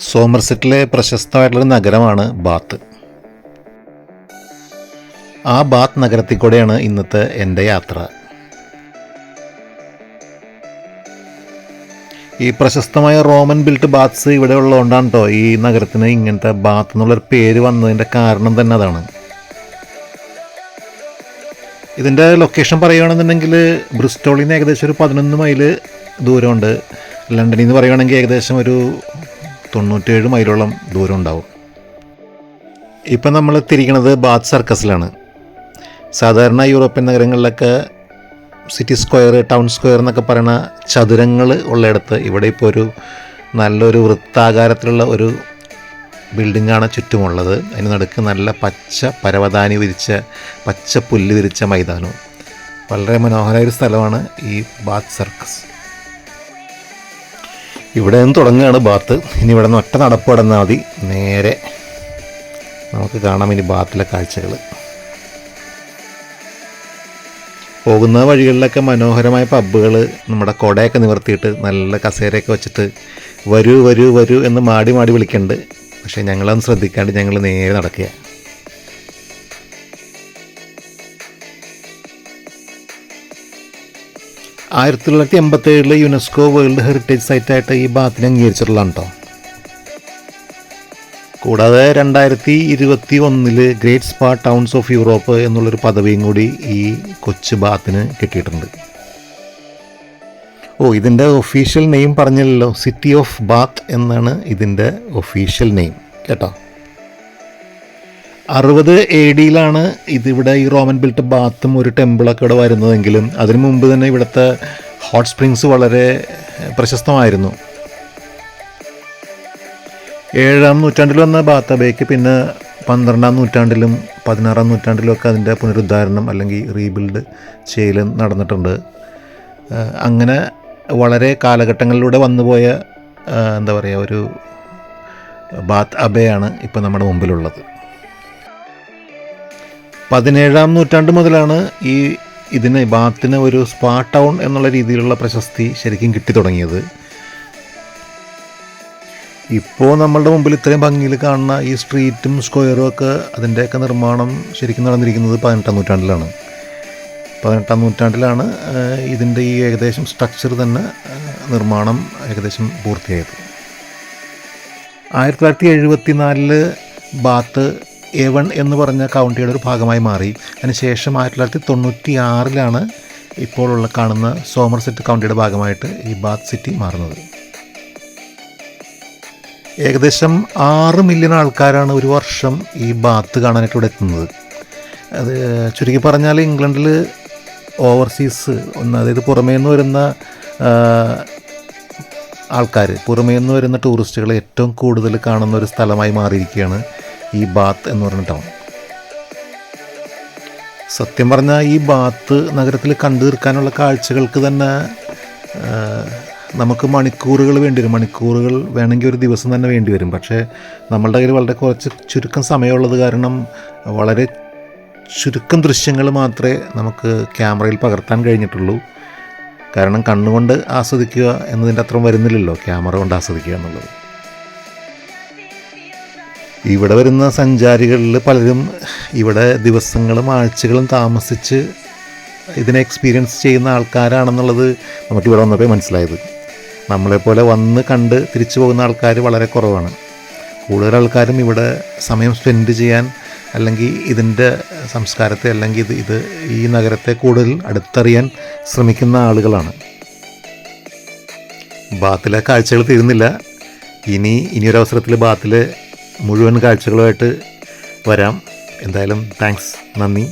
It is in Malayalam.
സോമർസെറ്റിലെ പ്രശസ്തമായിട്ടുള്ളൊരു നഗരമാണ് ബാത്ത്. ആ ബാത്ത് നഗരത്തിൽ കൂടെയാണ് ഇന്നത്തെ എന്റെ യാത്ര. ഈ പ്രശസ്തമായ റോമൻ ബിൽറ്റ് ബാത്ത്സ് ഇവിടെ ഉള്ളതുകൊണ്ടാണ് കേട്ടോ ഈ നഗരത്തിന് ഇങ്ങനത്തെ ബാത്ത് എന്നുള്ളൊരു പേര് വന്നതിന്റെ കാരണം തന്നെ അതാണ്. ഇതിന്റെ ലൊക്കേഷൻ പറയുകയാണെന്നുണ്ടെങ്കിൽ ബ്രിസ്റ്റോളിൽ നിന്ന് ഏകദേശം ഒരു പതിനൊന്ന് മൈൽ ദൂരമുണ്ട്. ലണ്ടനിൽ നിന്ന് പറയുകയാണെങ്കിൽ ഏകദേശം ഒരു തൊണ്ണൂറ്റേഴ് മൈലോളം ദൂരം ഉണ്ടാവും. ഇപ്പം നമ്മൾ തിരിക്കണത് ബാത്ത് സർക്കസിലാണ്. സാധാരണ യൂറോപ്യൻ നഗരങ്ങളിലൊക്കെ സിറ്റി സ്ക്വയർ ടൗൺ സ്ക്വയർ എന്നൊക്കെ പറയുന്ന ചതുരങ്ങൾ ഉള്ളിടത്ത് ഇവിടെ ഇപ്പോൾ ഒരു നല്ലൊരു വൃത്താകാരത്തിലുള്ള ഒരു ബിൽഡിങ്ങാണ് ചുറ്റുമുള്ളത്. അതിന് നടുക്ക് നല്ല പച്ച പരവതാനി വിരിച്ച പച്ച പുല്ല് വിരിച്ച മൈതാനവും. വളരെ മനോഹരമായ ഒരു സ്ഥലമാണ് ഈ ബാത്ത് സർക്കസ്. ഇവിടെ നിന്ന് തുടങ്ങുകയാണ് ബാത്ത്. ഇനി ഇവിടെ നിന്ന് ഒറ്റ നടപ്പ് കിടന്നാൽ മതി. നേരെ നമുക്ക് കാണാം ഇനി ബാത്തിലെ കാഴ്ചകൾ. പോകുന്ന വഴികളിലൊക്കെ മനോഹരമായ പബ്ബുകൾ നമ്മുടെ കൊടയൊക്കെ നിവർത്തിയിട്ട് നല്ല കസേരയൊക്കെ വെച്ചിട്ട് വരൂ വരൂ വരൂ എന്ന് മാടി മാടി വിളിക്കുന്നുണ്ട് പക്ഷേ ഞങ്ങളൊന്നും ശ്രദ്ധിക്കാണ്ട് ഞങ്ങൾ നേരെ നടക്കുക ആയിരത്തി തൊള്ളായിരത്തി എൺപത്തി ഏഴിലെ യുനെസ്കോ വേൾഡ് ഹെറിറ്റേജ് സൈറ്റായിട്ട് ഈ ബാത്തിനെ അംഗീകരിച്ചിട്ടുള്ളതാണ് കേട്ടോ കൂടാതെ രണ്ടായിരത്തി ഇരുപത്തി ഒന്നിൽ great spa towns of Europe എന്നുള്ളൊരു പദവിയും കൂടി ഈ കൊച്ചു ബാത്തിന് കിട്ടിയിട്ടുണ്ട്. ഓ ഇതിന്റെ ഒഫീഷ്യൽ നെയിം പറഞ്ഞല്ലോ സിറ്റി ഓഫ് ബാത്ത് എന്നാണ് ഇതിന്റെ ഒഫീഷ്യൽ നെയിം. കേട്ടോ. അറുപത് എ ഡിയിലാണ് ഇതിവിടെ ഈ റോമൻ ബിൽട്ട് ബാത്തും ഒരു ടെമ്പിളൊക്കെ ഇവിടെ വരുന്നതെങ്കിലും അതിനു മുമ്പ് തന്നെ ഇവിടുത്തെ ഹോട്ട് സ്പ്രിങ്സ് വളരെ പ്രശസ്തമായിരുന്നു. ഏഴാം നൂറ്റാണ്ടിൽ വന്ന ബാത്തബേക്ക് പിന്നെ പന്ത്രണ്ടാം നൂറ്റാണ്ടിലും പതിനാറാം നൂറ്റാണ്ടിലും ഒക്കെ അതിന്റെ പുനരുദ്ധാരണം അല്ലെങ്കിൽ റീബിൽഡ് ചെയ്യൽ നടന്നിട്ടുണ്ട്. അങ്ങനെ വളരെ കാലഘട്ടങ്ങളിലൂടെ വന്നുപോയ എന്താ പറയുക ഒരു ബാത്ത് അബയാണ് ഇപ്പോൾ നമ്മുടെ മുമ്പിലുള്ളത്. പതിനേഴാം നൂറ്റാണ്ട് മുതലാണ് ഈ ഇതിന് ബാത്തിന് ഒരു സ്പാ ടൗൺ എന്നുള്ള രീതിയിലുള്ള പ്രശസ്തി ശരിക്കും കിട്ടി തുടങ്ങിയത്. ഇപ്പോൾ നമ്മളുടെ മുമ്പിൽ ഇത്രയും ഭംഗിയിൽ കാണുന്ന ഈ സ്ട്രീറ്റും സ്ക്വയറും ഒക്കെ അതിന്റെയൊക്കെ നിർമ്മാണം ശരിക്കും നടന്നിരിക്കുന്നത് പതിനെട്ടാം നൂറ്റാണ്ടിലാണ്. പതിനെട്ടാം നൂറ്റാണ്ടിലാണ് ഇതിന്റെ ഈ ഏകദേശം സ്ട്രക്ചർ തന്നെ നിർമ്മാണം ഏകദേശം പൂർത്തിയായത്. ആയിരത്തി തൊള്ളായിരത്തി എഴുപത്തി നാലിൽ ബാത്ത് എ വൺ എന്ന് പറഞ്ഞ കൗണ്ടിയുടെ ഒരു ഭാഗമായി മാറി. അതിനുശേഷം ആയിരത്തി തൊള്ളായിരത്തി തൊണ്ണൂറ്റി ആറിലാണ് ഇപ്പോഴുള്ള കാണുന്ന സോമർസെറ്റ് കൗണ്ടിയുടെ ഭാഗമായിട്ട് ഈ ബാത്ത് സിറ്റി മാറുന്നത്. ഏകദേശം ആറ് മില്യൺ ആൾക്കാരാണ് ഒരു വർഷം ഈ ബാത്ത് കാണാനായിട്ട് ഇവിടെ എത്തുന്നത്. അത് ചുരുക്കി പറഞ്ഞാൽ ഇംഗ്ലണ്ടിൽ ഓവർസീസ് ഒന്ന് അതായത് പുറമേ നിന്ന് വരുന്ന ആൾക്കാർ പുറമേ നിന്ന് വരുന്ന ടൂറിസ്റ്റുകൾ ഏറ്റവും കൂടുതൽ കാണുന്ന ഒരു സ്ഥലമായി മാറിയിരിക്കുകയാണ് ഈ ബാത്ത് എന്ന് പറഞ്ഞ ടൗൺ സത്യം പറഞ്ഞാൽ ഈ ബാത്ത് നഗരത്തിൽ കണ്ടു തീർക്കാനുള്ള കാഴ്ചകൾക്ക് തന്നെ നമുക്ക് മണിക്കൂറുകൾ വേണ്ടി വരും മണിക്കൂറുകൾ വേണമെങ്കിൽ ഒരു ദിവസം തന്നെ വേണ്ടി വരും പക്ഷേ നമ്മളുടെ കയ്യിൽ വളരെ കുറച്ച് ചുരുക്കം സമയമുള്ളത് കാരണം വളരെ ചുരുക്കം ദൃശ്യങ്ങൾ മാത്രമേ നമുക്ക് ക്യാമറയിൽ പകർത്താൻ കഴിഞ്ഞിട്ടുള്ളൂ. കാരണം കണ്ണുകൊണ്ട് ആസ്വദിക്കുക എന്നതിന്റെ അത്രയും വരുന്നില്ലല്ലോ ക്യാമറ കൊണ്ട് ആസ്വദിക്കുക എന്നുള്ളത്. ഇവിടെ വരുന്ന സഞ്ചാരികളിൽ പലരും ഇവിടെ ദിവസങ്ങളും ആഴ്ചകളും താമസിച്ച് ഇതിനെ എക്സ്പീരിയൻസ് ചെയ്യുന്ന ആൾക്കാരാണെന്നുള്ളത് നമുക്ക് ഇവിടെ വന്നപ്പോൾ മനസ്സിലായത് നമ്മളെപ്പോലെ വന്ന് കണ്ട് തിരിച്ചു പോകുന്ന ആൾക്കാർ വളരെ കുറവാണ്. കൂടുതൽ ആൾക്കാരും ഇവിടെ സമയം സ്പെൻഡ് ചെയ്യാൻ അല്ലെങ്കിൽ ഇതിന്റെ സംസ്കാരത്തെ അല്ലെങ്കിൽ ഇത് ഇത് ഈ നഗരത്തെ കൂടുതൽ അടുത്തറിയാൻ ശ്രമിക്കുന്ന ആളുകളാണ്. ബാത്തിലെ കാഴ്ചകൾ തീരുന്നില്ല. ഇനി ഇനിയൊരവസരത്തിൽ ബാത്തിലെ മുഴുവൻ കാഴ്ചകളുമായിട്ട് വരാം. എന്തായാലും താങ്ക്സ് നന്ദി.